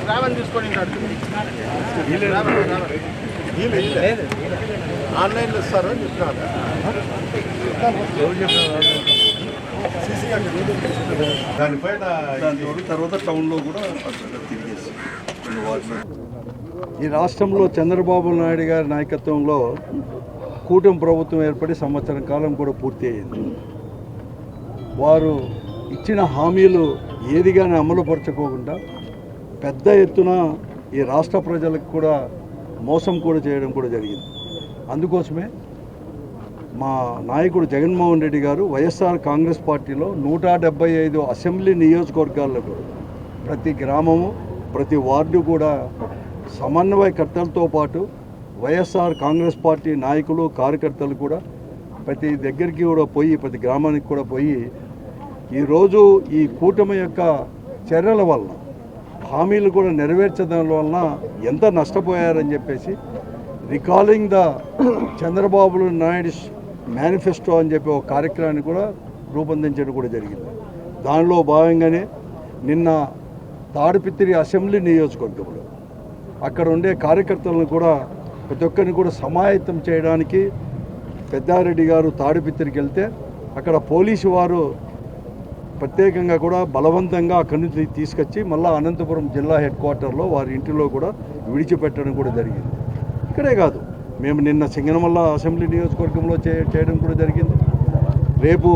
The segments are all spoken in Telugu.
శ్రావణ్ తీసుకొని ఆన్లైన్లో ఇస్తారు అని చెప్తున్నారు దానిపైన దాని తర్వాత తర్వాత టౌన్లో కూడా తిరిగేసి ఈ రాష్ట్రంలో చంద్రబాబు నాయుడు గారి నాయకత్వంలో కూటమి ప్రభుత్వం ఏర్పడి సంవత్సరం కాలం కూడా పూర్తి అయింది వారు ఇచ్చిన హామీలు ఏది కానీ అమలుపరచుకోకుండా పెద్ద ఎత్తున ఈ రాష్ట్ర ప్రజలకు కూడా మోసం కూడా చేయడం కూడా జరిగింది. అందుకోసమే మా నాయకుడు జగన్మోహన్ రెడ్డి గారు వైఎస్ఆర్ కాంగ్రెస్ పార్టీలో నూట డెబ్బై ఐదు అసెంబ్లీ నియోజకవర్గాల్లో కూడా ప్రతి గ్రామము ప్రతి వార్డు కూడా సమన్వయకర్తలతో పాటు వైఎస్ఆర్ కాంగ్రెస్ పార్టీ నాయకులు కార్యకర్తలు కూడా ప్రతి దగ్గరికి కూడా పోయి ప్రతి గ్రామానికి కూడా పోయి ఈరోజు ఈ కూటమి యొక్క చర్యల వలన హామీలు కూడా నెరవేర్చడం వలన ఎంత నష్టపోయారని చెప్పేసి recalling the Chandrababu Naidu manifesto అని చెప్పి ఒక కార్యక్రమాన్ని కూడా రూపొందించడం కూడా జరిగింది. దానిలో భాగంగానే నిన్న తాడిపిత్తిరి అసెంబ్లీ నియోజకవర్గంలో అక్కడ ఉండే కార్యకర్తలను కూడా ప్రతి ఒక్కరిని కూడా సమాయత్తం చేయడానికి పెద్దారెడ్డి గారు తాడిపిత్తిరికి వెళ్తే అక్కడ పోలీసు వారు ప్రత్యేకంగా కూడా బలవంతంగా అక్కడి నుంచి తీసుకొచ్చి మళ్ళీ అనంతపురం జిల్లా హెడ్ క్వార్టర్లో వారి ఇంటిలో కూడా విడిచిపెట్టడం కూడా జరిగింది. ఇక్కడే కాదు మేము నిన్న సింగనమల్ల అసెంబ్లీ నియోజకవర్గంలో చే చేయడం కూడా జరిగింది. రేపు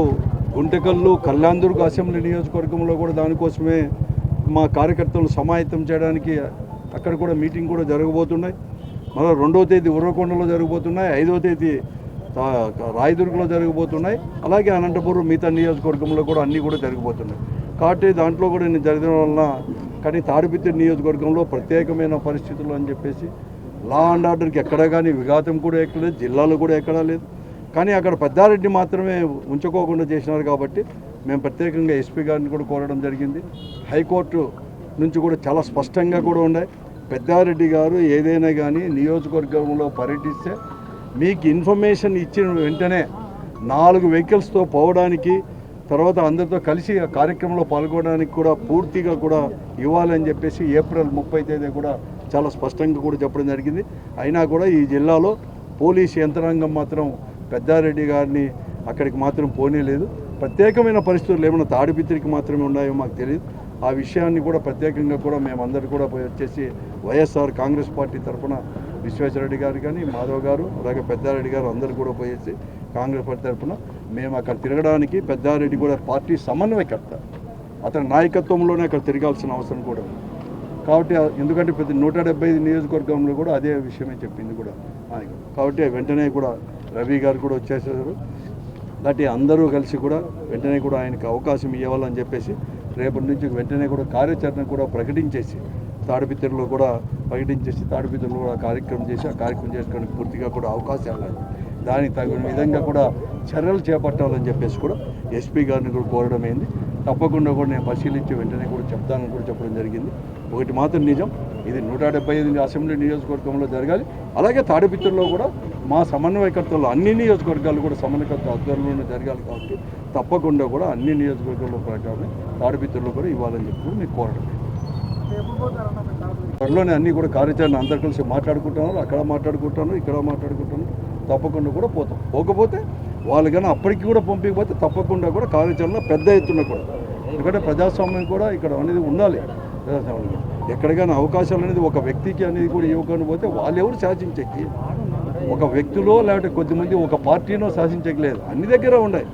గుంటకల్లు కళ్యాణదుర్గ అసెంబ్లీ నియోజకవర్గంలో కూడా దానికోసమే మా కార్యకర్తలు సమాయత్తం చేయడానికి అక్కడ కూడా మీటింగ్ కూడా జరగబోతున్నాయి. మళ్ళీ రెండో తేదీ ఉర్రకొండలో జరగబోతున్నాయి. ఐదో తేదీ రాయదుర్గలో జరగబోతున్నాయి. అలాగే అనంతపురం మిగతా నియోజకవర్గంలో కూడా అన్నీ కూడా జరగబోతున్నాయి. కాబట్టి దాంట్లో కూడా నేను జరగడం వలన కానీ తాడిపిత్తి నియోజకవర్గంలో ప్రత్యేకమైన పరిస్థితులు అని చెప్పేసి లా అండ్ ఆర్డర్కి ఎక్కడ కానీ విఘాతం కూడా ఎక్కలేదు జిల్లాలో కూడా ఎక్కడా లేదు. కానీ అక్కడ పెద్దారెడ్డి మాత్రమే ఉంచుకోకుండా చేసినారు కాబట్టి మేము ప్రత్యేకంగా ఎస్పీ గారిని కూడా కోరడం జరిగింది. హైకోర్టు నుంచి కూడా చాలా స్పష్టంగా కూడా ఉన్నాయి. పెద్దారెడ్డి గారు ఏదైనా కానీ నియోజకవర్గంలో పర్యటిస్తే మీకు ఇన్ఫర్మేషన్ ఇచ్చిన వెంటనే నాలుగు వెహికల్స్తో పోవడానికి తర్వాత అందరితో కలిసి ఆ కార్యక్రమంలో పాల్గొనడానికి కూడా పూర్తిగా కూడా ఇవ్వాలని చెప్పేసి ఏప్రిల్ ముప్పై తేదీ కూడా చాలా స్పష్టంగా కూడా చెప్పడం జరిగింది. అయినా కూడా ఈ జిల్లాలో పోలీస్ యంత్రాంగం మాత్రం పెద్దారెడ్డి గారిని అక్కడికి మాత్రం పోనేలేదు. ప్రత్యేకమైన పరిస్థితులు ఏమైనా తాడిపిత్రికి మాత్రమే ఉన్నాయో మాకు తెలియదు. ఆ విషయాన్ని కూడా ప్రత్యేకంగా కూడా మేమందరూ కూడా వచ్చేసి వైఎస్ఆర్ కాంగ్రెస్ పార్టీ తరఫున విశ్వేశ్వరరెడ్డి గారు కానీ మాధవ్ గారు అలాగే పెద్దారెడ్డి గారు అందరూ కూడా పోయేసి కాంగ్రెస్ పార్టీ తరఫున మేము అక్కడ తిరగడానికి పెద్దారెడ్డి కూడా పార్టీ సమన్వయకర్త. అతని నాయకత్వంలోనే అక్కడ తిరగాల్సిన అవసరం కూడా ఉంది. కాబట్టి ఎందుకంటే ప్రతి నూట డెబ్బై ఐదు నియోజకవర్గంలో కూడా అదే విషయమే చెప్పింది కూడా ఆయన. కాబట్టి వెంటనే కూడా రవి గారు కూడా వచ్చేసారు. కాబట్టి అందరూ కలిసి కూడా వెంటనే కూడా ఆయనకు అవకాశం ఇవ్వాలని చెప్పేసి రేపటి నుంచి వెంటనే కూడా కార్యాచరణ కూడా ప్రకటించేసి తాడిపిద్దరిలో కూడా ప్రకటించేసి తాడిపిద్దరిలో కూడా కార్యక్రమం చేసి ఆ కార్యక్రమం చేసుకోవడానికి పూర్తిగా కూడా అవకాశాలు దానికి తగిన విధంగా కూడా చర్యలు చేపట్టాలని చెప్పేసి కూడా ఎస్పీ గారిని కూడా కోరడం అయింది. తప్పకుండా కూడా నేను పరిశీలించి వెంటనే కూడా చెప్తానని కూడా చెప్పడం జరిగింది. ఒకటి మాత్రం నిజం ఇది నూట డెబ్బై ఐదు అసెంబ్లీ నియోజకవర్గంలో జరగాలి. అలాగే తాడిపిత్రుల్లో కూడా మా సమన్వయకర్తలు అన్ని నియోజకవర్గాలు కూడా సమన్వయకర్త ఆధ్వర్యంలోనే జరగాలి కాబట్టి తప్పకుండా కూడా అన్ని నియోజకవర్గాల్లో ప్రకారం తాడిపిత్రులు కూడా ఇవ్వాలని చెప్పి కూడా కోరడం. త్వరలోనే అన్నీ కూడా కార్యాచరణ అందరు కలిసి మాట్లాడుకుంటున్నారు అక్కడ మాట్లాడుకుంటాను ఇక్కడ మాట్లాడుకుంటాను. తప్పకుండా కూడా పోతాం. పోకపోతే వాళ్ళు కానీ అప్పటికి కూడా పంపించకపోతే తప్పకుండా కూడా కార్యాచరణ పెద్ద ఎత్తున కూడా. ఎందుకంటే ప్రజాస్వామ్యం కూడా ఇక్కడ అనేది ఉండాలి. ప్రజాస్వామ్యం ఎక్కడికైనా అవకాశాలు అనేది ఒక వ్యక్తికి అనేది కూడా ఇవ్వకుండా పోతే వాళ్ళు ఎవరు శాసించకి ఒక వ్యక్తిలో లేకపోతే కొద్దిమంది ఒక పార్టీనో శాసించకలేదు అన్ని దగ్గర ఉన్నాయి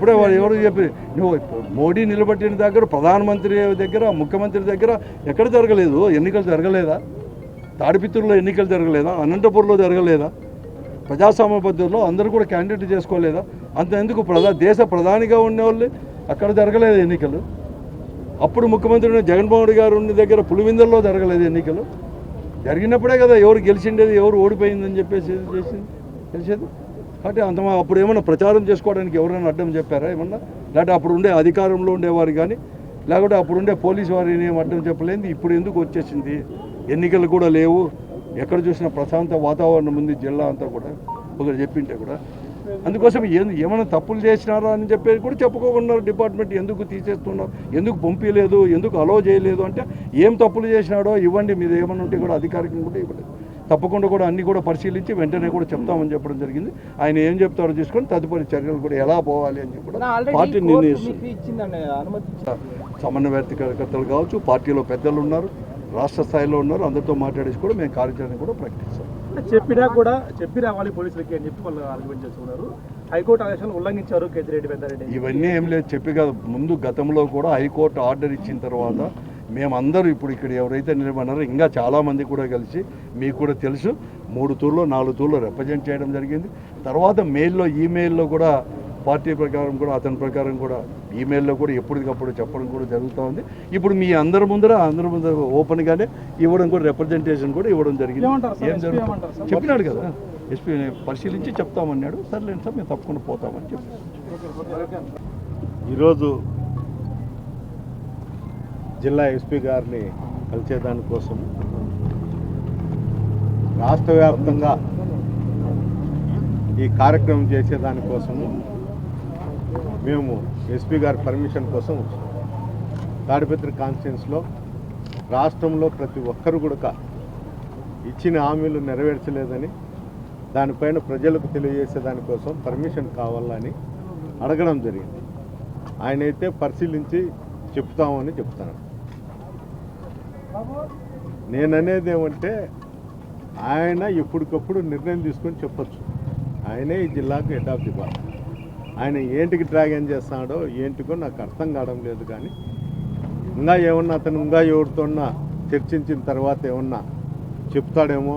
ఇప్పుడే వాళ్ళు ఎవరు చెప్పి నువ్వు మోడీ నిలబెట్టిన దగ్గర ప్రధానమంత్రి దగ్గర ముఖ్యమంత్రి దగ్గర ఎక్కడ జరగలేదు? ఎన్నికలు జరగలేదా? తాడిపిత్రుల్లో ఎన్నికలు జరగలేదా? అనంతపురంలో జరగలేదా? ప్రజాస్వామ్య పద్ధతిలో అందరూ కూడా క్యాండిడేట్ చేసుకోలేదా? అంత ఎందుకు ప్రధా దేశ ప్రధానిగా ఉండేవాళ్ళు అక్కడ జరగలేదు ఎన్నికలు? అప్పుడు ముఖ్యమంత్రి ఉన్న జగన్మోహన్ రెడ్డి గారు ఉన్న దగ్గర పులివిందల్లో జరగలేదు ఎన్నికలు? జరిగినప్పుడే కదా ఎవరు గెలిచిండేది ఎవరు ఓడిపోయిందని చెప్పేసి చేసింది తెలిసేది? కాబట్టి అంత అప్పుడు ఏమన్నా ప్రచారం చేసుకోవడానికి ఎవరైనా అడ్డం చెప్పారా? ఏమన్నా? లేకపోతే అప్పుడు ఉండే అధికారంలో ఉండేవారు కానీ లేకపోతే అప్పుడు ఉండే పోలీసు వారిని ఏం అడ్డం చెప్పలేదు? ఇప్పుడు ఎందుకు వచ్చేసింది? ఎన్నికలు కూడా లేవు. ఎక్కడ చూసినా ప్రశాంత వాతావరణం ఉంది జిల్లా అంతా కూడా. ఒకరు చెప్పింటే కూడా. అందుకోసం ఏం- ఏమైనా తప్పులు చేసినారా అని చెప్పేసి కూడా చెప్పుకోకున్నారు డిపార్ట్మెంట్. ఎందుకు తీసేస్తున్నారు? ఎందుకు పంపించలేదు ఎందుకు అలో చేయలేదు? అంటే ఏం తప్పులు చేసినాడో ఇవ్వండి. మీరు ఏమైనా ఉంటే కూడా అధికారికంగా కూడా ఇవ్వలేదు. తప్పకుండా కూడా అన్ని కూడా పరిశీలించి వెంటనే కూడా చెప్తామని చెప్పడం జరిగింది. ఆయన ఏం చెప్తారో తీసుకొని తదుపరి చర్యలు కూడా ఎలా పోవాలి అని చెప్పి కూడా పార్టీ నిర్ణయిస్తుంది. అనుమతి సమన్వయకర్తలు కావచ్చు పార్టీలో పెద్దలు ఉన్నారు రాష్ట్ర స్థాయిలో ఉన్నారు అందరితో మాట్లాడేసి కూడా మేము కార్యాచరణ కూడా ప్రకటిస్తాం. చెప్పినా కూడా చెప్పి రావాలి పోలీసులకి అని చెప్పి వాళ్ళు ఆర్గ్యుమెంట్ చేస్తున్నారు. హైకోర్టు ఆదేశాలు ఉల్లంఘించారు కేతిరెడ్డి పెద్దారెడ్డి ఇవన్నీ ఏం లేదు చెప్పి కాదు. ముందు గతంలో కూడా హైకోర్టు ఆర్డర్ ఇచ్చిన తర్వాత మేమందరూ ఇప్పుడు ఇక్కడ ఎవరైతే నిలబడినారో ఇంకా చాలామంది కూడా కలిసి మీకు కూడా తెలుసు. మూడు తూర్లో నాలుగు తూర్లో రిప్రజెంట్ చేయడం జరిగింది. తర్వాత మెయిల్లో ఈమెయిల్లో కూడా పార్టీ ప్రకారం కూడా అతని ప్రకారం కూడా ఈమెయిల్లో కూడా ఎప్పటికప్పుడు చెప్పడం కూడా జరుగుతూ ఉంది. ఇప్పుడు మీ అందరి ముందర అందరి ముందర ఓపెన్గానే ఇవ్వడం కూడా రిప్రజెంటేషన్ కూడా ఇవ్వడం జరిగింది? ఏం జరుగుతుంది? చెప్పినాడు కదా. ఎస్పీ పరిశీలించి చెప్తామన్నాడు. సర్లేండి సార్ మేము తప్పకుండా పోతామని చెప్పి. ఈరోజు జిల్లా ఎస్పీ గారిని కలిసేదానికోసం రాష్ట్ర వ్యాప్తంగా ఈ కార్యక్రమం చేసేదానికోసము మేము ఎస్పీ గారి పర్మిషన్ కోసం తాడిపత్రి కాన్స్టిట్యున్స్లో రాష్ట్రంలో ప్రతి ఒక్కరు కూడా ఇచ్చిన హామీలు నెరవేర్చలేదని దానిపైన ప్రజలకు తెలియజేసే దానికోసం పర్మిషన్ కావాలని అడగడం జరిగింది. ఆయన అయితే పరిశీలించి చెప్తామని చెప్తున్నాడు నేననేది ఏమంటే ఆయన ఎప్పటికప్పుడు నిర్ణయం తీసుకొని చెప్పచ్చు. ఆయనే ఈ జిల్లాకు హెడ్ ఆఫ్ ది ఆయన ఏంటికి డ్రాగన్ చేస్తున్నాడో ఏంటికో నాకు అర్థం కావడం లేదు కానీ ఇంకా ఏమన్నా అతను ఇంకా ఎవరితోన్నా చర్చించిన తర్వాత ఏమన్నా చెప్తాడేమో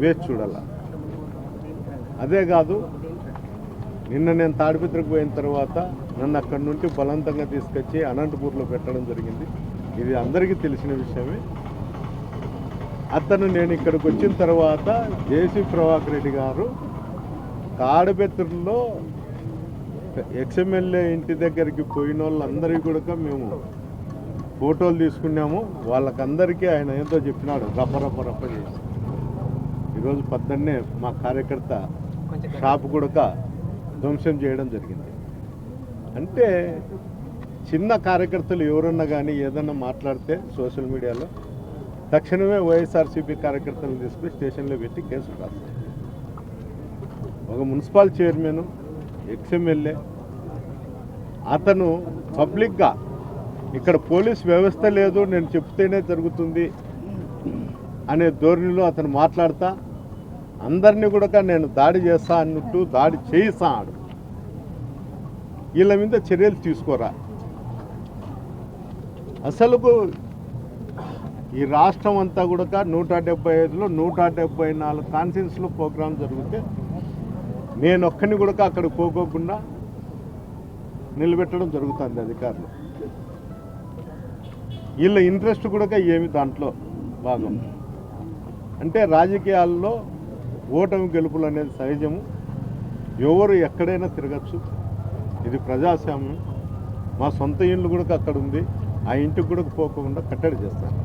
వేచి చూడాల. అదే కాదు నిన్న నేను తాడిపిత్రకు పోయిన తర్వాత నన్ను అక్కడి నుండి బలవంతంగా తీసుకొచ్చి అనంతపూర్లో పెట్టడం జరిగింది. ఇది అందరికీ తెలిసిన విషయమే. అతను నేను ఇక్కడికి వచ్చిన తర్వాత జేసీ ప్రభాకర్ రెడ్డి గారు తాడిపత్రిలో ఎక్స్ఎమ్మెల్యే ఇంటి దగ్గరికి పోయిన వాళ్ళందరికీ కూడా మేము ఫోటోలు తీసుకున్నాము. వాళ్ళకందరికీ ఆయన ఏదో చెప్పినాడు రప్ప రప్ప రప్ప చేసి. ఈరోజు పొద్దున్నే మా కార్యకర్త షాప్ కూడా ధ్వంసం చేయడం జరిగింది. అంటే చిన్న కార్యకర్తలు ఎవరన్నా కానీ ఏదన్నా మాట్లాడితే సోషల్ మీడియాలో తక్షణమే వైఎస్ఆర్సీపీ కార్యకర్తలను తీసుకుని స్టేషన్లో పెట్టి కేసు రాస్తారు. ఒక మున్సిపల్ చైర్మన్ ఎక్స్ఎమ్ఎల్ఏ అతను పబ్లిక్గా ఇక్కడ పోలీస్ వ్యవస్థ లేదు నేను చెప్తేనే జరుగుతుంది అనే ధోరణిలో అతను మాట్లాడతా అందరినీ కూడా నేను దాడి చేస్తా అన్నట్టు దాడి చేయిస్తాడు వీళ్ళ మీద చర్యలు తీసుకోరా? అసలుకు ఈ రాష్ట్రం అంతా కూడా నూట డెబ్బై ఐదులో నూట డెబ్బై నాలుగు కాన్ఫరెన్స్లో ప్రోగ్రాం జరిగితే నేను ఒక్కని కూడా అక్కడ పోకోకుండా నిలబెట్టడం జరుగుతుంది అధికారులు. వీళ్ళ ఇంట్రెస్ట్ కూడా ఏమి దాంట్లో భాగం? అంటే రాజకీయాల్లో ఓటమి గెలుపులు అనేది సహజము. ఎవరు ఎక్కడైనా తిరగచ్చు. ఇది ప్రజాస్వామ్యం. మా సొంత ఇల్లు కూడా అక్కడ ఉంది. ఆ ఇంటికి కూడా పోకుండా కట్టడి చేస్తారు.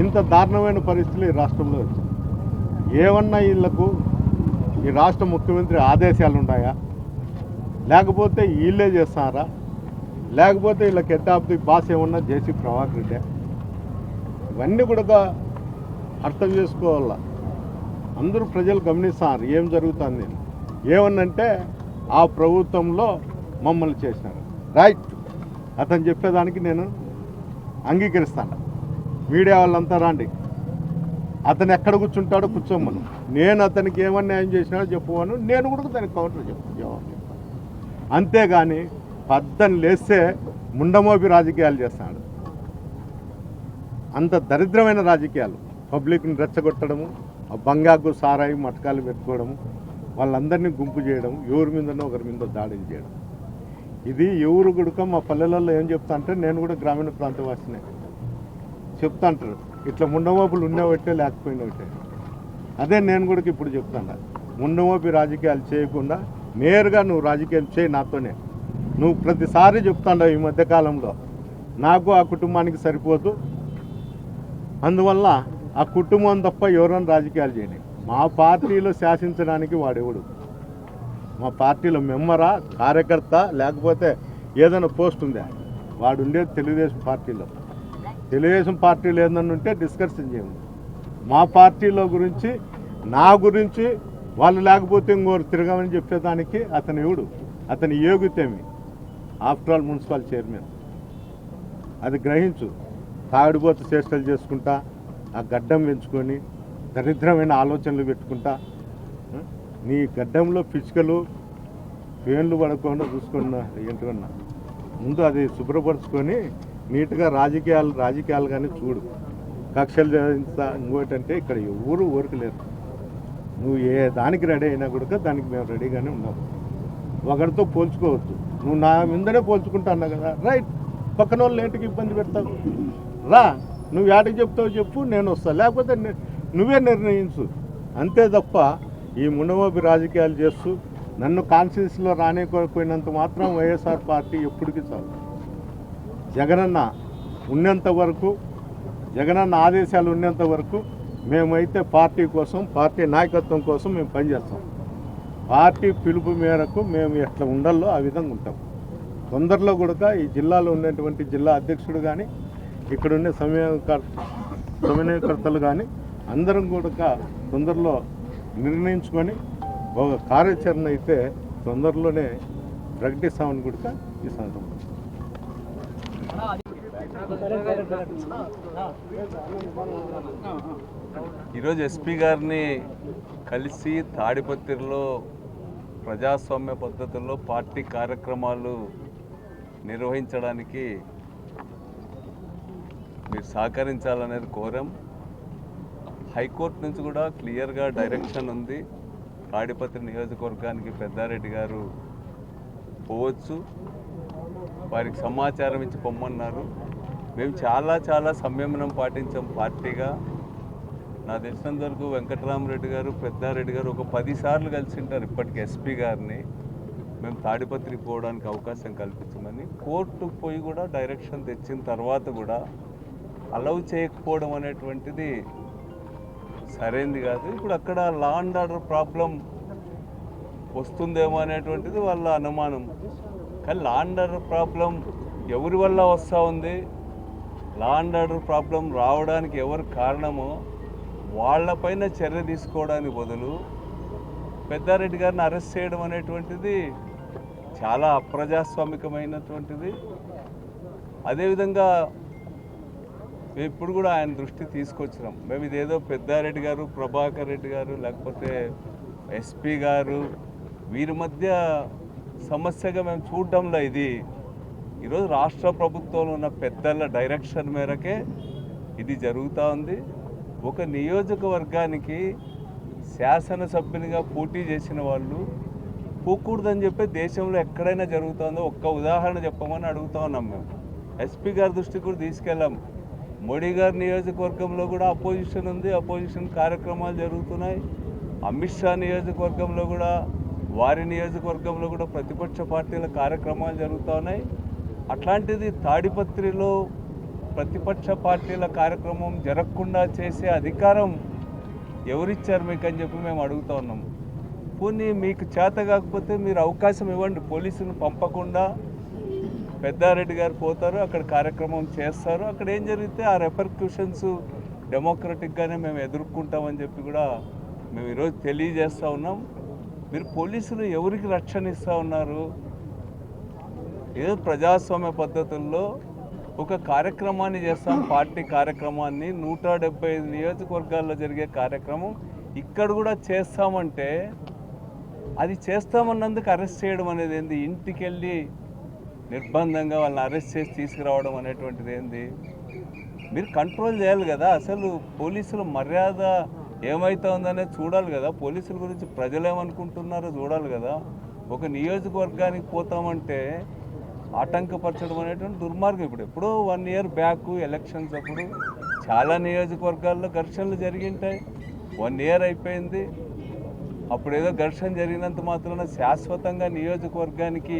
ఇంత దారుణమైన పరిస్థితులు ఈ రాష్ట్రంలో వచ్చింది. ఏమన్నా వీళ్ళకు ఈ రాష్ట్ర ముఖ్యమంత్రి ఆదేశాలు ఉన్నాయా? లేకపోతే వీళ్ళే చేస్తారా? లేకపోతే వీళ్ళకి హెడ్ ఆఫ్ ది బాస్ ఏమన్నా జేసీ ప్రభాకర్ రెడ్డి? ఇవన్నీ కూడా అర్థం చేసుకోవాలా? అందరూ ప్రజలు గమనిస్తారు ఏం జరుగుతుంది ఏమన్నంటే ఆ ప్రభుత్వంలో మమ్మల్ని చేసినారు. రైట్. అతను చెప్పేదానికి నేను అంగీకరిస్తాను. మీడియా వాళ్ళంతా రాండి. అతను ఎక్కడ కూర్చుంటాడో కూర్చోమను. నేను అతనికి ఏమన్నా ఏం చేసినాడో చెప్పుకోను. నేను కూడా దానికి కౌంటర్ చెప్తాను జవాబు చెప్తాను. అంతేగాని పద్దని లేస్తే ముండమోపి రాజకీయాలు చేస్తాడు. అంత దరిద్రమైన రాజకీయాలు. పబ్లిక్ని రెచ్చగొట్టడము ఆ బంగాకు సారాయి మటకాలు పెట్టుకోవడము వాళ్ళందరినీ గుంపు చేయడం ఎవరి మీదనో ఒకరి మీద దాడులు చేయడం. ఇది ఎవరు గుడక మా పల్లెలలో ఏం చెప్తా అంటే నేను కూడా గ్రామీణ ప్రాంతవాసినే. చెప్తా అంటారు ఇట్లా ముండమోపులు ఉండేవట్టే లేకపోయినవట్టే. అదే నేను కూడా ఇప్పుడు చెప్తాను ముండమోపి రాజకీయాలు చేయకుండా నేరుగా నువ్వు రాజకీయం చేయి నాతోనే. నువ్వు ప్రతిసారి చెప్తాండవు ఈ మధ్యకాలంలో నాకు ఆ కుటుంబానికి సరిపోదు. అందువల్ల ఆ కుటుంబం తప్ప ఎవరైనా రాజకీయాలు చేయని. మా పార్టీలో శాసించడానికి వాడెవడు? మా పార్టీలో మెంబరా కార్యకర్త లేకపోతే ఏదైనా పోస్ట్ ఉందా? వాడు ఉండేది తెలుగుదేశం పార్టీలో. తెలుగుదేశం పార్టీలో ఏదన్నా ఉంటే డిస్కషన్ చేయండి. మా పార్టీలో గురించి నా గురించి వాళ్ళు లేకపోతే ఇంకోరు తిరగమని చెప్పేదానికి అతని ఎవడు? అతని యోగ్యతేమి ఆఫ్టర్ ఆల్ మున్సిపల్ చైర్మన్ అది గ్రహించు. తాగుడుపోత చేష్టలు చేసుకుంటా ఆ గడ్డం పెంచుకొని దరిద్రమైన ఆలోచనలు పెట్టుకుంటా నీ గడ్డంలో పిచ్చుకలు పేన్లు పడకుండా చూసుకున్నా ఏంటన్నా ముందు అది శుభ్రపరచుకొని నీట్గా రాజకీయాలు రాజకీయాలు కానీ చూడు. కక్షలు చేయించా ఇంకోటంటే ఇక్కడ ఎవరు లేరు. నువ్వు ఏ దానికి రెడీ అయినా కూడా దానికి మేము రెడీగానే ఉన్నాము ఒకరితో పోల్చుకోవద్దు. నువ్వు నా ముందరే పోల్చుకుంటా అన్నా కదా? రైట్. పక్కన వాళ్ళు ఏంటికి ఇబ్బంది పెడతావు? రా. నువ్వు ఏటకి చెప్తావు చెప్పు నేను వస్తా. లేకపోతే నువ్వే నిర్ణయించు. అంతే తప్ప ఈ మునవోబి రాజకీయాలు చేస్తూ నన్ను కాన్స్టిట్యూన్సీలో రానికపోయినంత మాత్రం వైఎస్ఆర్ పార్టీ ఎప్పటికీ చాలు. జగనన్న ఉన్నంత వరకు జగనన్న ఆదేశాలు ఉన్నంత వరకు మేమైతే పార్టీ కోసం పార్టీ నాయకత్వం కోసం మేము పనిచేస్తాం. పార్టీ పిలుపు మేరకు మేము ఎట్లా ఉండాలో ఆ విధంగా ఉంటాం. తొందరలో కూడా ఈ జిల్లాలో ఉన్నటువంటి జిల్లా అధ్యక్షుడు కానీ ఇక్కడ ఉండే సమన్వయకర్ సమన్వయకర్తలు కానీ అందరం కూడా తొందరలో నిర్ణయించుకొని ఒక కార్యాచరణ అయితే తొందరలోనే ప్రకటిస్తామని కూడా ఈ సందర్భంగా ఈరోజు ఎస్పీ గారిని కలిసి తాడిపత్రిలో ప్రజాస్వామ్య పద్ధతుల్లో పార్టీ కార్యక్రమాలు నిర్వహించడానికి మీరు సహకరించాలనేది కోరాం. హైకోర్టు నుంచి కూడా క్లియర్గా డైరెక్షన్ ఉంది. తాడిపత్రి నియోజకవర్గానికి పెద్దారెడ్డి గారు పోవచ్చు. వారికి సమాచారం ఇచ్చి పొమ్మన్నారు. మేము చాలా చాలా సంయమనం పాటించాం పార్టీగా. నా తెలిసినంత వరకు వెంకటరామరెడ్డి గారు పెద్దారెడ్డి గారు ఒక పది సార్లు కలిసి ఉంటారు ఇప్పటికి ఎస్పీ గారిని. మేము తాడిపత్రికి పోవడానికి అవకాశం కల్పించమని కోర్టుకు పోయి కూడా డైరెక్షన్ తెచ్చిన తర్వాత కూడా అలౌ చేయకపోవడం అనేటువంటిది సరైనది కాదు. ఇప్పుడు అక్కడ లా అండ్ ఆర్డర్ ప్రాబ్లం వస్తుందేమో అనేటువంటిది వాళ్ళ అనుమానం. కానీ లా అండ్ ఆర్డర్ ప్రాబ్లం ఎవరి వల్ల వస్తూ ఉంది? లా అండ్ ఆర్డర్ ప్రాబ్లం రావడానికి ఎవరు కారణమో వాళ్ళపైన చర్య తీసుకోవడానికి బదులు పెద్దారెడ్డి గారిని అరెస్ట్ చేయడం అనేటువంటిది చాలా అప్రజాస్వామికమైనటువంటిది. అదేవిధంగా మేము ఇప్పుడు కూడా ఆయన దృష్టి తీసుకొచ్చినాం. మేము ఇదేదో పెద్దారెడ్డి గారు ప్రభాకర్ రెడ్డి గారు లేకపోతే ఎస్పీ గారు వీరి మధ్య సమస్యగా మేము చూడడంలో ఇది. ఈరోజు రాష్ట్ర ప్రభుత్వంలో ఉన్న పెద్దల డైరెక్షన్ మేరకే ఇది జరుగుతూ ఉంది. ఒక నియోజకవర్గానికి శాసనసభ్యునిగా పోటీ చేసిన వాళ్ళు పోకూడదని చెప్పి దేశంలో ఎక్కడైనా జరుగుతుందో ఒక్క ఉదాహరణ చెప్పమని అడుగుతా ఉన్నాం మేము. ఎస్పీ గారి దృష్టికి కూడా తీసుకెళ్ళాం. మోడీ గారి నియోజకవర్గంలో కూడా అపోజిషన్ ఉంది. అపోజిషన్ కార్యక్రమాలు జరుగుతున్నాయి. అమిత్ షా నియోజకవర్గంలో కూడా వారి నియోజకవర్గంలో కూడా ప్రతిపక్ష పార్టీల కార్యక్రమాలు జరుగుతూ ఉన్నాయి. అట్లాంటిది తాడిపత్రిలో ప్రతిపక్ష పార్టీల కార్యక్రమం జరగకుండా చేసే అధికారం ఎవరిచ్చారు మీకు అని చెప్పి మేము అడుగుతా ఉన్నాము. పోనీ మీకు చేత కాకపోతే మీరు అవకాశం ఇవ్వండి. పోలీసులు పంపకుండా పెద్దారెడ్డి గారు పోతారు అక్కడ కార్యక్రమం చేస్తారు. అక్కడ ఏం జరిగితే ఆ రెపర్క్యూషన్స్ డెమోక్రటిక్గానే మేము ఎదుర్కొంటామని చెప్పి కూడా మేము ఈరోజు తెలియజేస్తూ ఉన్నాం. మీరు పోలీసులు ఎవరికి రక్షణ ఇస్తూ ఉన్నారు? ఏదో ప్రజాస్వామ్య పద్ధతుల్లో ఒక కార్యక్రమాన్ని చేస్తాం పార్టీ కార్యక్రమాన్ని. నూట డెబ్బై ఐదు నియోజకవర్గాల్లో జరిగే కార్యక్రమం ఇక్కడ కూడా చేస్తామంటే అది చేస్తామన్నందుకు అరెస్ట్ చేయడం అనేది ఏంది? ఇంటికి వెళ్ళి నిర్బంధంగా వాళ్ళని అరెస్ట్ చేసి తీసుకురావడం అనేటువంటిది ఏంది? మీరు కంట్రోల్ చేయాలి కదా. అసలు పోలీసుల మర్యాద ఏమవుతుందనేది చూడాలి కదా. పోలీసుల గురించి ప్రజలు ఏమనుకుంటున్నారో చూడాలి కదా. ఒక నియోజకవర్గానికి పోతామంటే ఆటంకపరచడం అనేటువంటి దుర్మార్గం. ఇప్పుడు ఎప్పుడో వన్ ఇయర్ బ్యాక్ ఎలక్షన్స్ అప్పుడు చాలా నియోజకవర్గాల్లో ఘర్షణలు జరిగింటాయి. వన్ ఇయర్ అయిపోయింది. అప్పుడు ఏదో ఘర్షణ జరిగినంత మాత్రాన శాశ్వతంగా నియోజకవర్గానికి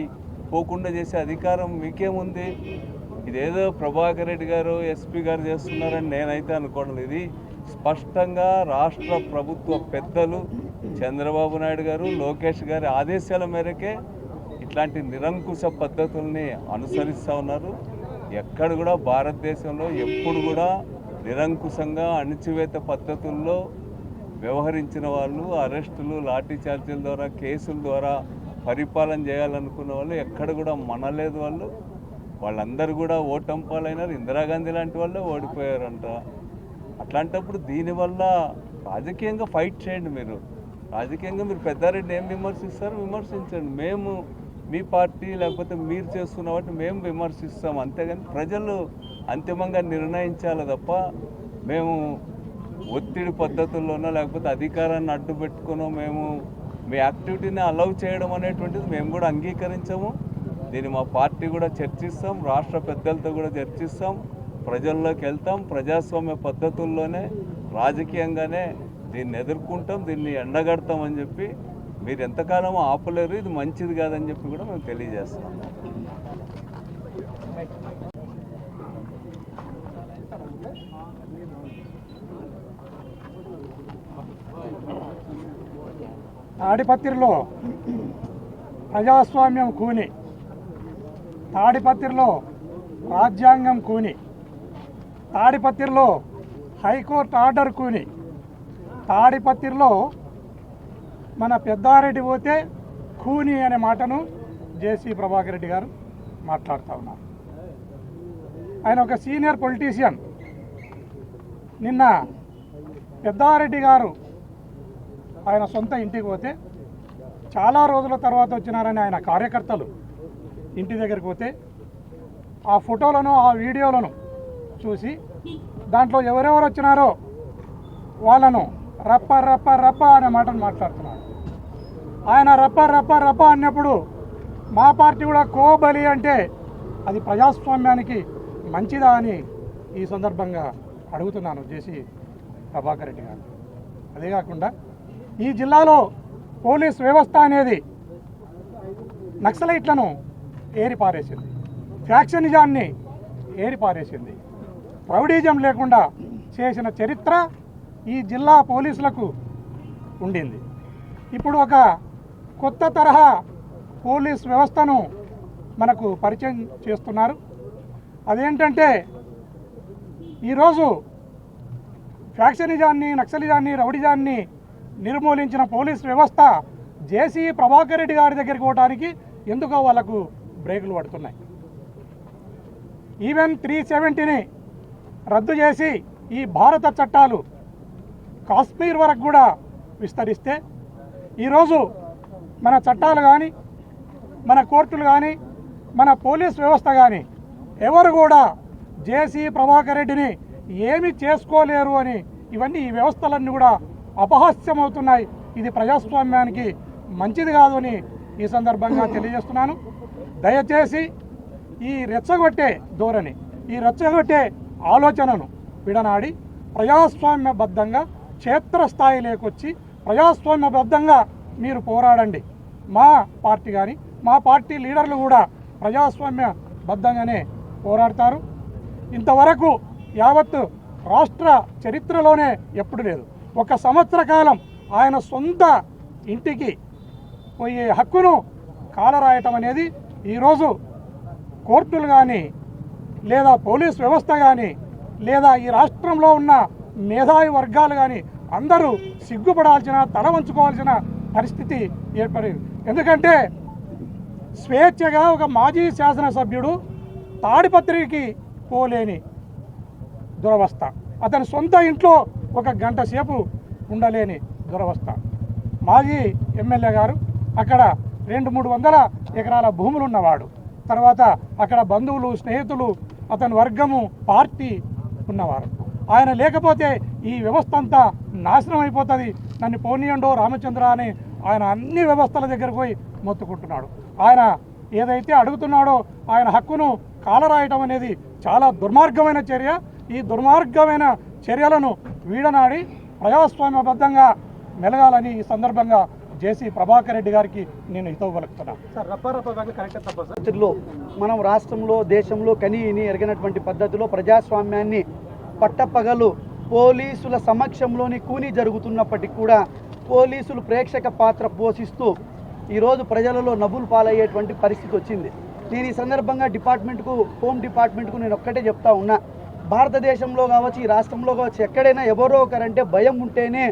పోకుండా చేసే అధికారం మీకేముంది? ఇదేదో ప్రభాకర్ రెడ్డి గారు ఎస్పీ గారు చేస్తున్నారని నేనైతే అనుకోవడం ఇది స్పష్టంగా రాష్ట్ర ప్రభుత్వ పెద్దలు చంద్రబాబు నాయుడు గారు లోకేష్ గారి ఆదేశాల మేరకే ఇట్లాంటి నిరంకుశ పద్ధతుల్ని అనుసరిస్తూ ఉన్నారు. ఎక్కడ కూడా భారతదేశంలో ఎప్పుడు కూడా నిరంకుశంగా అణిచివేత పద్ధతుల్లో వ్యవహరించిన వాళ్ళు అరెస్టులు లాఠీ చార్జీల ద్వారా కేసుల ద్వారా పరిపాలన చేయాలనుకున్న వాళ్ళు ఎక్కడ కూడా మనలేదు వాళ్ళు. వాళ్ళందరూ కూడా ఓటంపాలైనారు. ఇందిరాగాంధీ లాంటి వాళ్ళే ఓడిపోయారంట. అట్లాంటప్పుడు దీనివల్ల రాజకీయంగా ఫైట్ చేయండి మీరు. రాజకీయంగా మీరు పెద్దారెడ్డి ఏం విమర్శిస్తారు? విమర్శించండి. మేము మీ పార్టీ లేకపోతే మీరు చేస్తున్న వాటిని మేము విమర్శిస్తాం. అంతేగాని ప్రజలు అంతిమంగా నిర్ణయించాలి తప్ప మేము ఒత్తిడి పద్ధతుల్లోనో లేకపోతే అధికారాన్ని అడ్డు పెట్టుకునో మేము మీ యాక్టివిటీని అలౌ చేయడం అనేటువంటిది మేము కూడా అంగీకరించము. దీన్ని మా పార్టీ కూడా చర్చిస్తాం రాష్ట్ర పెద్దలతో కూడా చర్చిస్తాం ప్రజల్లోకి వెళ్తాం ప్రజాస్వామ్య పద్ధతుల్లోనే రాజకీయంగానే దీన్ని ఎదుర్కొంటాం దీన్ని ఎండగడతామని చెప్పి మీరు ఎంతకాలం ఆపలేరు ఇది మంచిది కాదని చెప్పి కూడా మేము తెలియజేస్తాం తాడిపత్రిలో ప్రజాస్వామ్యం కూని తాడిపత్రిలో రాజ్యాంగం కూని తాడిపత్రిలో హైకోర్టు ఆర్డర్ కూని తాడిపత్రిలో మన పెద్దారెడ్డి పోతే కూని అనే మాటను జేసీ ప్రభాకర్ రెడ్డి గారు మాట్లాడుతూ ఉన్నారు. ఆయన ఒక సీనియర్ పొలిటీషియన్. నిన్న పెద్దారెడ్డి గారు ఆయన సొంత ఇంటికి పోతే చాలా రోజుల తర్వాత వచ్చినారని ఆయన కార్యకర్తలు ఇంటి దగ్గరికి పోతే ఆ ఫోటోలను ఆ వీడియోలను చూసి దాంట్లో ఎవరెవరు వచ్చినారో వాళ్ళను రప్ప రప్ప రప్ప అనే మాటను మాట్లాడుతున్నారు. ఆయన రప్ప రప్ప రప్ప అన్నప్పుడు మా పార్టీ కూడా కోబలి అంటే అది ప్రజాస్వామ్యానికి మంచిదా అని ఈ సందర్భంగా అడుగుతున్నాను జేసీ ప్రభాకర్ రెడ్డి గారు. అదే కాకుండా ఈ జిల్లాలో పోలీస్ వ్యవస్థ అనేది నక్సలైట్లను ఏరిపారేసింది. ఫ్యాక్షనిజాన్ని ఏరిపారేసింది. ప్రౌడిజం లేకుండా చేసిన చరిత్ర ఈ జిల్లా పోలీసులకు ఉండింది. ఇప్పుడు ఒక కొత్త తరహా పోలీస్ వ్యవస్థను మనకు పరిచయం చేస్తున్నారు. అదేంటంటే ఈరోజు ఫ్యాక్షనిజాన్ని నక్సలిజాన్ని రౌడిజాన్ని నిర్మూలించిన పోలీస్ వ్యవస్థ జేసీ ప్రభాకర్ రెడ్డి గారి దగ్గరికి పోవడానికి ఎందుకో వాళ్ళకు బ్రేకులు పడుతున్నాయి. ఈవెన్ త్రీ సెవెంటీని రద్దు చేసి ఈ భారత చట్టాలు కాశ్మీర్ వరకు కూడా విస్తరిస్తే ఈరోజు మన చట్టాలు కానీ మన కోర్టులు కానీ మన పోలీస్ వ్యవస్థ కానీ ఎవరు కూడా జేసీ ప్రభాకర్ రెడ్డిని ఏమి చేసుకోలేరు అని ఇవన్నీ ఈ వ్యవస్థలన్నీ కూడా అపహాస్యమవుతున్నాయి. ఇది ప్రజాస్వామ్యానికి మంచిది కాదు అని ఈ సందర్భంగా తెలియజేస్తున్నాను. దయచేసి ఈ రెచ్చగొట్టే ధోరణి ఈ రెచ్చగొట్టే ఆలోచనను విడనాడి ప్రజాస్వామ్యబద్ధంగా క్షేత్రస్థాయి లేకొచ్చి ప్రజాస్వామ్యబద్ధంగా మీరు పోరాడండి. మా పార్టీ కానీ మా పార్టీ లీడర్లు కూడా ప్రజాస్వామ్యబద్ధంగానే పోరాడతారు. ఇంతవరకు యావత్ రాష్ట్ర చరిత్రలోనే ఎప్పుడు లేదు. ఒక సంవత్సర కాలం ఆయన సొంత ఇంటికి పోయే హక్కును కాలరాయటం అనేది ఈరోజు కోర్టులు కానీ లేదా పోలీస్ వ్యవస్థ కానీ లేదా ఈ రాష్ట్రంలో ఉన్న మేధావి వర్గాలు కానీ అందరూ సిగ్గుపడాల్సిన తల వంచుకోవాల్సిన పరిస్థితి ఏర్పడింది. ఎందుకంటే స్వేచ్ఛగా ఒక మాజీ శాసనసభ్యుడు తాడిపత్రికి పోలేని దురవస్థ. అతని సొంత ఇంట్లో ఒక గంట సేపు ఉండలేని దురవస్థ. మాజీ ఎమ్మెల్యే గారు అక్కడ రెండు మూడు వందల ఎకరాల భూములు ఉన్నవాడు. తర్వాత అక్కడ బంధువులు స్నేహితులు అతని వర్గము పార్టీ ఉన్నవారు. ఆయన లేకపోతే ఈ వ్యవస్థ అంతా నాశనం అయిపోతుంది. నన్ను పోనీయండో రామచంద్ర అని ఆయన అన్ని వ్యవస్థల దగ్గరకు పోయి మొత్తుకుంటున్నాడు. ఆయన ఏదైతే అడుగుతున్నాడో ఆయన హక్కును కాలరాయటం అనేది చాలా దుర్మార్గమైన చర్య. ఈ దుర్మార్గమైన చర్యలను వీడనాడి ప్రజాస్వామ్యబద్ధంగా మెలగాలని ఈ సందర్భంగా జేసీ ప్రభాకర్ రెడ్డి గారికి నేను హితవు పలుకుతున్నాను మనం రాష్ట్రంలో దేశంలో కనీని ఎరగినటువంటి పద్ధతిలో ప్రజాస్వామ్యాన్ని పట్టపగలు పోలీసుల సమక్షంలోని కూని జరుగుతున్నప్పటికీ కూడా పోలీసులు ప్రేక్షక పాత్ర పోషిస్తూ ఈరోజు ప్రజలలో నవ్వులు పాలయ్యేటువంటి పరిస్థితి వచ్చింది. నేను ఈ సందర్భంగా డిపార్ట్మెంట్కు హోమ్ డిపార్ట్మెంట్కు నేను ఒక్కటే చెప్తా ఉన్నా. భారతదేశంలో కావచ్చు ఈ రాష్ట్రంలో కావచ్చు ఎక్కడైనా ఎవరో ఒకరంటే భయం ఉంటేనే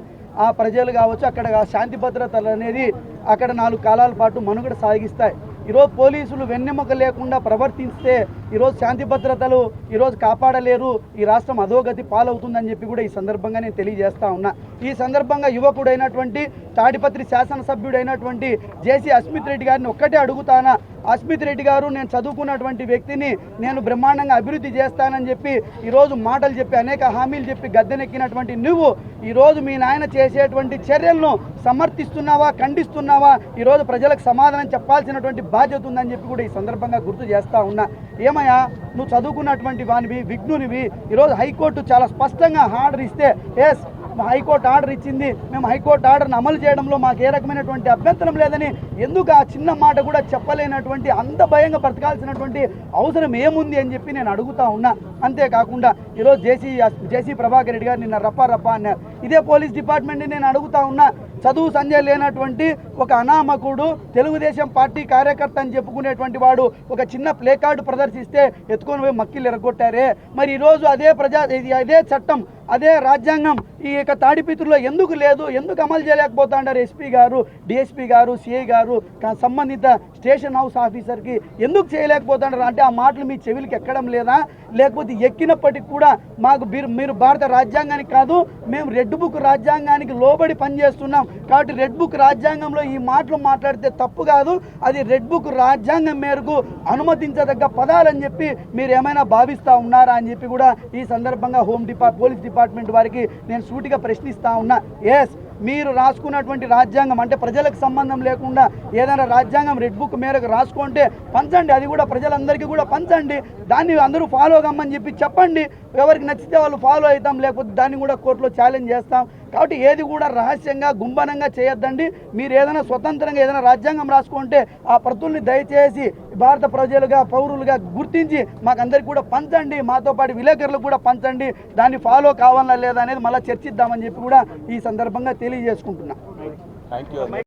ఆ ప్రజలు కావచ్చు అక్కడ శాంతి భద్రతలు అనేది అక్కడ నాలుగు కాలాల పాటు మనుగడ సాగిస్తాయి. ఈరోజు పోలీసులు వెన్నెముక లేకుండా ప్రవర్తిస్తే ఈరోజు శాంతి భద్రతలు ఈరోజు కాపాడలేరు ఈ రాష్ట్రం అధోగతి పాలవుతుందని చెప్పి కూడా ఈ సందర్భంగా నేను తెలియజేస్తా ఉన్నా. ఈ సందర్భంగా యువకుడైనటువంటి తాడిపత్రి శాసనసభ్యుడైనటువంటి జేసీ అస్మిత్ రెడ్డి గారిని ఒక్కటే అడుగుతానా? అస్మిత్ రెడ్డి గారు నేను చదువుకున్నటువంటి వ్యక్తిని నేను బ్రహ్మాండంగా అభివృద్ధి చేస్తానని చెప్పి ఈరోజు మాటలు చెప్పి అనేక హామీలు చెప్పి గద్దెనెక్కినటువంటి నువ్వు ఈరోజు మీ నాయన చేసేటువంటి చర్యలను సమర్థిస్తున్నావా ఖండిస్తున్నావా? ఈరోజు ప్రజలకు సమాధానం చెప్పాల్సినటువంటి బాధ్యత ఉందని చెప్పి కూడా ఈ సందర్భంగా గుర్తు చేస్తా ఉన్నా. ఏమయ్యా నువ్వు చదువుకున్నటువంటి వానివి విఘ్నునివి ఈరోజు హైకోర్టు చాలా స్పష్టంగా ఆర్డర్ ఇస్తే ఎస్ హైకోర్టు ఆర్డర్ ఇచ్చింది మేము హైకోర్టు ఆర్డర్ను అమలు చేయడంలో మాకు ఏ రకమైనటువంటి అభ్యంతరం లేదని ఎందుకు ఆ చిన్న మాట కూడా చెప్పలేనటువంటి అంత భయంగా బ్రతకాల్సినటువంటి అవసరం ఏముంది అని చెప్పి నేను అడుగుతా ఉన్నా. అంతేకాకుండా ఈరోజు జేసీ జేసీ ప్రభాకర్ రెడ్డి గారు నిన్న రప్ప రప్ప అన్నారు. ఇదే పోలీస్ డిపార్ట్మెంట్ని నేను అడుగుతా ఉన్నా. చదువు సంజయ్ లేనటువంటి ఒక అనామకుడు తెలుగుదేశం పార్టీ కార్యకర్త అని చెప్పుకునేటువంటి వాడు ఒక చిన్న ప్లే కార్డు ప్రదర్శిస్తే ఎత్తుకొని పోయి మక్కిలు ఎరగొట్టారే. మరి ఈరోజు అదే ప్రజా అదే చట్టం అదే రాజ్యాంగం ఈ యొక్క తాడిపితుల్లో ఎందుకు లేదు? ఎందుకు అమలు చేయలేకపోతాడారు ఎస్పీ గారు డిఎస్పీ గారు సిఐ గారు సంబంధిత స్టేషన్ హౌస్ ఆఫీసర్కి? ఎందుకు చేయలేకపోతాడారు? అంటే ఆ మాటలు మీ చెవిలికి ఎక్కడం లేదా? లేకపోతే ఎక్కినప్పటికి కూడా మాకు మీరు మీరు భారత రాజ్యాంగానికి కాదు మేము రెడ్ బుక్ రాజ్యాంగానికి లోబడి పనిచేస్తున్నాం. కాబట్టి రెడ్ బుక్ రాజ్యాంగంలో ఈ మాటలు మాట్లాడితే తప్పు కాదు. అది రెడ్ బుక్ రాజ్యాంగం మేరకు అనుమతించదగ్గ పదాలని చెప్పి మీరు ఏమైనా భావిస్తా ఉన్నారా అని చెప్పి కూడా ఈ సందర్భంగా హోమ్ డిపార్ట్ పోలీస్ డిపార్ట్మెంట్ వారికి నేను సూటిగా ప్రశ్నిస్తా ఉన్నా. ఎస్ మీరు రాసుకున్నటువంటి రాజ్యాంగం అంటే ప్రజలకు సంబంధం లేకుండా ఏదైనా రాజ్యాంగం రెడ్ బుక్ మేరకు రాసుకుంటే పంచండి అది కూడా ప్రజలందరికీ కూడా పంచండి. దాన్ని అందరూ ఫాలో కమ్మని చెప్పి చెప్పండి. ఎవరికి నచ్చితే వాళ్ళు ఫాలో అవుతాం లేకపోతే దాన్ని కూడా కోర్టులో ఛాలెంజ్ చేస్తాం. కాబట్టి ఏది కూడా రహస్యంగా గుంభనంగా చేయొద్దండి. మీరు ఏదైనా స్వతంత్రంగా ఏదైనా రాజ్యాంగం రాసుకుంటే ఆ ప్రతుల్ని దయచేసి భారత ప్రజలుగా పౌరులుగా గుర్తించి మాకందరికి కూడా పంచండి. మాతో పాటు విలేకరులకు కూడా పంచండి. దాన్ని ఫాలో కావాలా లేదా అనేది మళ్ళీ చర్చిద్దామని చెప్పి కూడా ఈ సందర్భంగా తెలియజేసుకుంటున్నా. Thank you